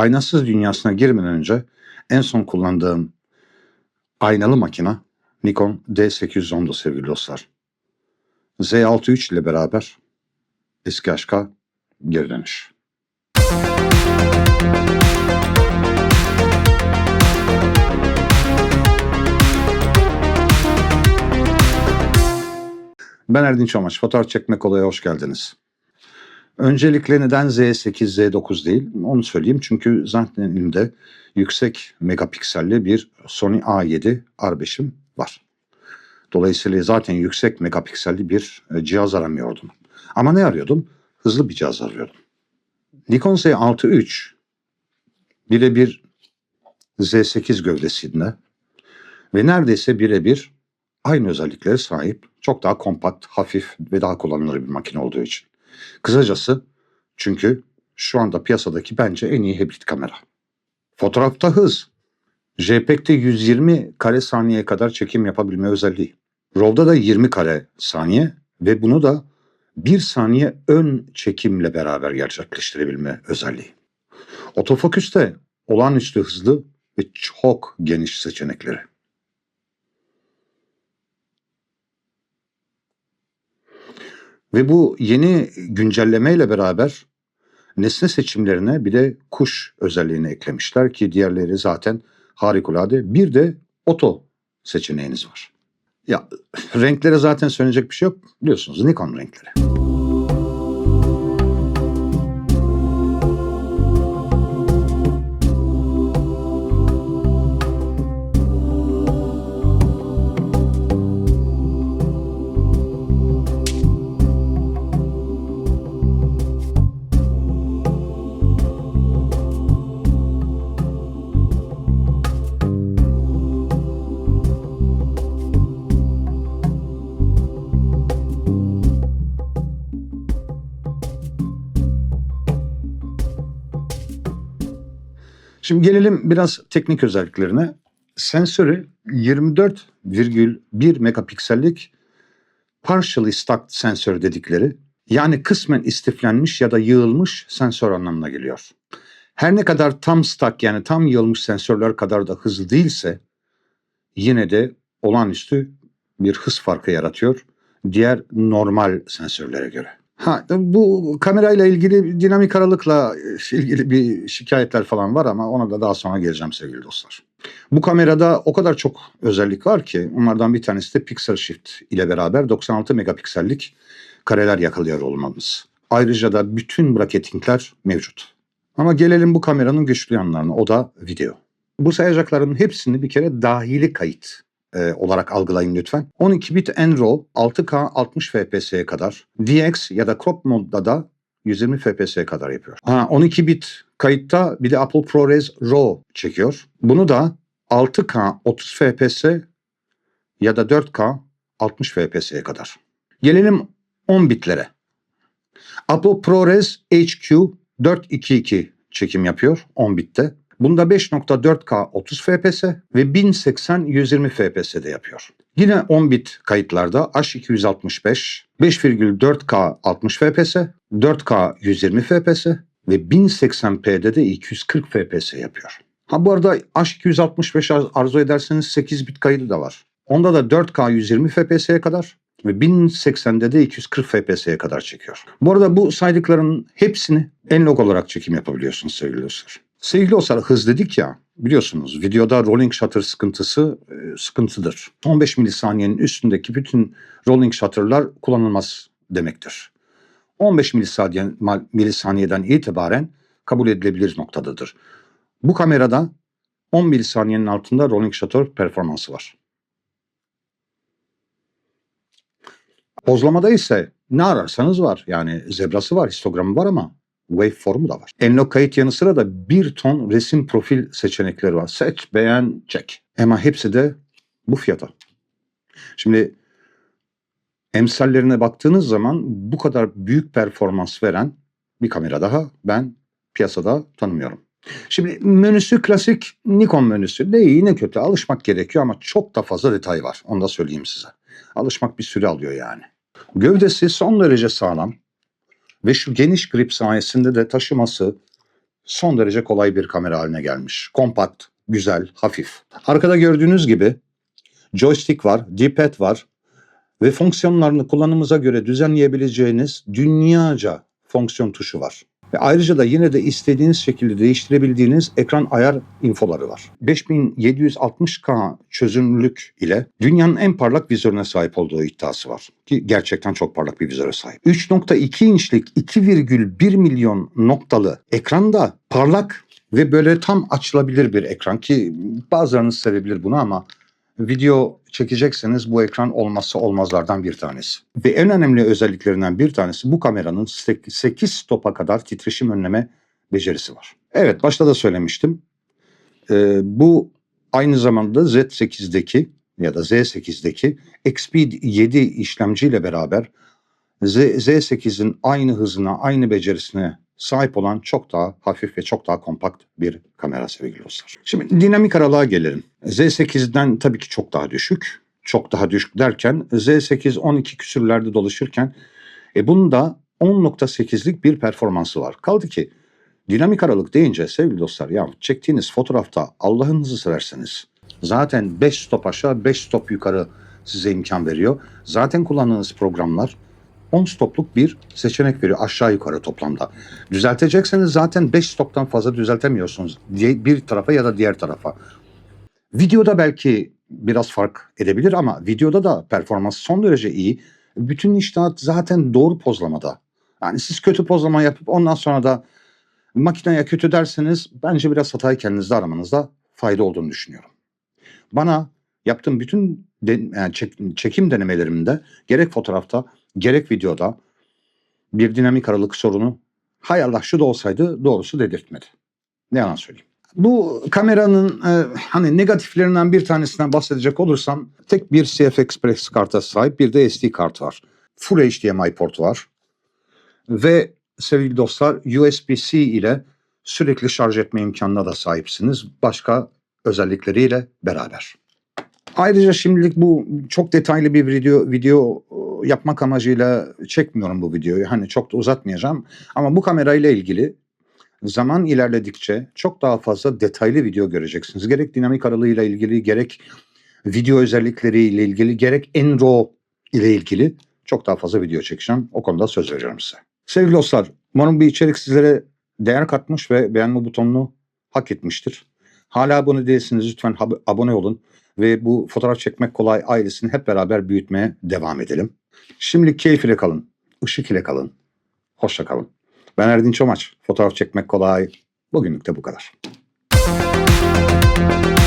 aynasız dünyasına girmeden önce en son kullandığım aynalı makina Nikon D810'du sevgili dostlar. Z63 ile beraber eski aşka geri dönüş. Ben Erdinç Amaç. Fotoğraf çekmek olaya hoş geldiniz. Öncelikle neden Z8, Z9 değil onu söyleyeyim. Çünkü zaten elimde yüksek megapikselli bir Sony A7 R5'im var. Dolayısıyla zaten yüksek megapikselli bir e, cihaz aramıyordum. Ama ne arıyordum? Hızlı bir cihaz arıyordum. Nikon Z6 III birebir Z8 gövdesinde ve neredeyse birebir aynı özelliklere sahip, çok daha kompakt, hafif ve daha kullanılır bir makine olduğu için. Kısacası çünkü şu anda piyasadaki bence en iyi hibrit kamera. Fotoğrafta hız. JPEG'de 120 kare saniyeye kadar çekim yapabilme özelliği. RAW'da da 20 kare saniye ve bunu da 1 saniye ön çekimle beraber gerçekleştirebilme özelliği. Otofoküste olağanüstü hızlı ve çok geniş seçenekleri. Ve bu yeni güncellemeyle beraber nesne seçimlerine bir de kuş özelliğini eklemişler ki diğerleri zaten harikulade. Bir de oto seçeneğiniz var. Ya renklere zaten söyleyecek bir şey yok. Biliyorsunuz Nikon renkleri. Şimdi gelelim biraz teknik özelliklerine. Sensörü 24,1 megapiksellik partially stuck sensör dedikleri yani kısmen istiflenmiş ya da yığılmış sensör anlamına geliyor. Her ne kadar tam stuck yani tam yığılmış sensörler kadar da hızlı değilse yine de olağanüstü bir hız farkı yaratıyor diğer normal sensörlere göre. Ha, bu kamerayla ilgili dinamik aralıkla ilgili bir şikayetler falan var ama ona da daha sonra geleceğim sevgili dostlar. Bu kamerada o kadar çok özellik var ki onlardan bir tanesi de Pixel Shift ile beraber 96 megapiksellik kareler yakalıyor olmamız. Ayrıca da bütün bracketingler mevcut. Ama gelelim bu kameranın güçlü yanlarına o da video. Bu sayacakların hepsini bir kere dahili kayıt e, olarak algılayın lütfen. 12 bit NRAW 6K 60 FPS'ye kadar, DX ya da crop modda da 120 FPS'ye kadar yapıyor. Ha, 12 bit kayıtta bir de Apple ProRes RAW çekiyor. Bunu da 6K 30 FPS ya da 4K 60 FPS'ye kadar. Gelelim 10 bitlere. Apple ProRes HQ 422 çekim yapıyor 10 bitte. Bunda 5.4K 30 FPS ve 1080 120 FPS'de yapıyor. Yine 10 bit kayıtlarda H265 5,4K 60 FPS, 4K 120 FPS ve 1080p'de de 240 FPS yapıyor. Ha bu arada H265 arzu ederseniz 8 bit kaydı da var. Onda da 4K 120 FPS'ye kadar ve 1080'de de 240 FPS'ye kadar çekiyor. Bu arada bu saydıkların hepsini en log olarak çekim yapabiliyorsunuz sevgili dostlar. Sevgili dostlar hız dedik ya biliyorsunuz videoda rolling shutter sıkıntısı e, sıkıntıdır. 15 milisaniyenin üstündeki bütün rolling shutter'lar kullanılmaz demektir. 15 milisaniye, milisaniyeden itibaren kabul edilebilir noktadadır. Bu kamerada 10 milisaniyenin altında rolling shutter performansı var. Pozlamada ise ne ararsanız var. Yani zebrası var, histogramı var ama waveform'u da var. Enlog kayıt yanı sıra da bir ton resim profil seçenekleri var. Seç, beğen, çek. Ama hepsi de bu fiyata. Şimdi emsallerine baktığınız zaman bu kadar büyük performans veren bir kamera daha ben piyasada tanımıyorum. Şimdi menüsü klasik Nikon menüsü. Ne iyi ne kötü alışmak gerekiyor ama çok da fazla detay var. Onu da söyleyeyim size. Alışmak bir süre alıyor yani. Gövdesi son derece sağlam ve şu geniş grip sayesinde de taşıması son derece kolay bir kamera haline gelmiş. Kompakt, güzel, hafif. Arkada gördüğünüz gibi joystick var, D-pad var ve fonksiyonlarını kullanımıza göre düzenleyebileceğiniz dünyaca fonksiyon tuşu var. Ve ayrıca da yine de istediğiniz şekilde değiştirebildiğiniz ekran ayar infoları var. 5760K çözünürlük ile dünyanın en parlak vizörüne sahip olduğu iddiası var. Ki gerçekten çok parlak bir vizöre sahip. 3.2 inçlik 2,1 milyon noktalı ekranda parlak ve böyle tam açılabilir bir ekran ki bazılarınız sevebilir bunu ama video çekecekseniz bu ekran olmazsa olmazlardan bir tanesi. Ve en önemli özelliklerinden bir tanesi bu kameranın 8 stopa kadar titreşim önleme becerisi var. Evet başta da söylemiştim. Ee, bu aynı zamanda Z8'deki ya da Z8'deki XP 7 işlemciyle beraber Z, Z8'in aynı hızına, aynı becerisine sahip olan çok daha hafif ve çok daha kompakt bir kamera sevgili dostlar. Şimdi dinamik aralığa gelelim. Z8'den tabii ki çok daha düşük. Çok daha düşük derken Z8 12 küsürlerde dolaşırken e bunun da 10.8'lik bir performansı var. Kaldı ki dinamik aralık deyince sevgili dostlar ya çektiğiniz fotoğrafta Allah'ınızı severseniz zaten 5 stop aşağı 5 stop yukarı size imkan veriyor. Zaten kullandığınız programlar 10 stopluk bir seçenek veriyor aşağı yukarı toplamda. Düzeltecekseniz zaten 5 stoptan fazla düzeltemiyorsunuz bir tarafa ya da diğer tarafa. Videoda belki biraz fark edebilir ama videoda da performans son derece iyi. Bütün iştahat zaten doğru pozlamada. Yani siz kötü pozlama yapıp ondan sonra da makineye kötü derseniz bence biraz hatayı kendinizde aramanızda fayda olduğunu düşünüyorum. Bana yaptığım bütün de, yani çek- çekim denemelerimde gerek fotoğrafta gerek videoda bir dinamik aralık sorunu hay Allah şu da olsaydı doğrusu dedirtmedi. Ne yalan söyleyeyim. Bu kameranın e, hani negatiflerinden bir tanesinden bahsedecek olursam tek bir CF Express karta sahip bir de SD kart var. Full HDMI portu var. Ve sevgili dostlar USB-C ile sürekli şarj etme imkanına da sahipsiniz. Başka özellikleriyle beraber. Ayrıca şimdilik bu çok detaylı bir video video yapmak amacıyla çekmiyorum bu videoyu. Hani çok da uzatmayacağım. Ama bu kamerayla ilgili zaman ilerledikçe çok daha fazla detaylı video göreceksiniz. Gerek dinamik aralığıyla ilgili, gerek video özellikleriyle ilgili, gerek en raw ile ilgili çok daha fazla video çekeceğim. O konuda söz veriyorum size. Sevgili dostlar, umarım bir içerik sizlere değer katmış ve beğenme butonunu hak etmiştir. Hala abone değilsiniz lütfen abone olun ve bu fotoğraf çekmek kolay ailesini hep beraber büyütmeye devam edelim. Şimdilik keyif ile kalın. Işık ile kalın. Hoşça kalın. Ben Erdinç Omaç. Fotoğraf çekmek kolay. Bugünlük de bu kadar. Müzik